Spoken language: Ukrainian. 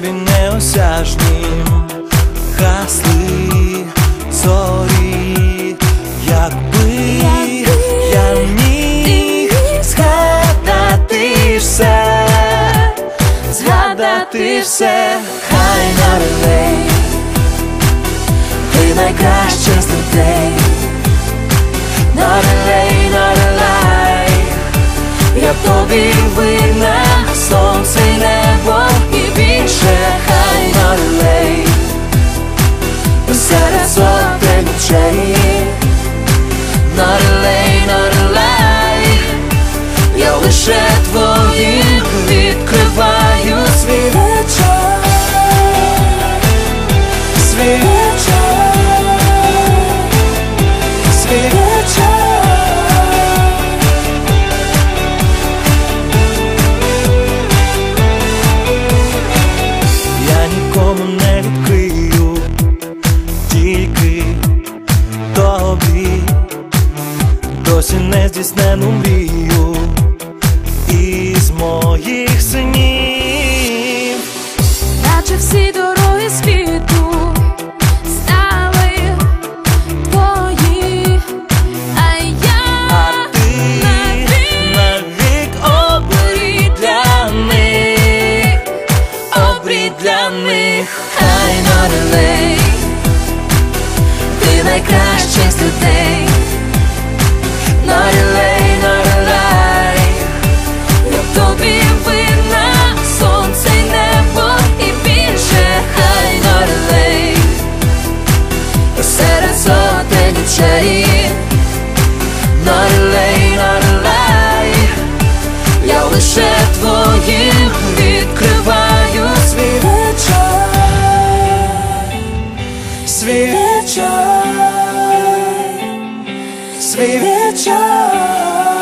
небі неосяжнім гасли зорі, якби я міг згадати все, згадати все, хай нарелей, ти найкраще з людей, нарелей, нарелай, я тобі винна, очей, нарелей, нарелей, я лише твоїм відкриваю свій вечір, свій. Я нікому не відкрию, досі не здійснену мрію із моїх синів. наче всі дороги світу стали твої, а я А ти навік навік обрій для них, обрій для них, хай нарелей, ти найкращий з людей, нарелей, нарелей, sleep with you.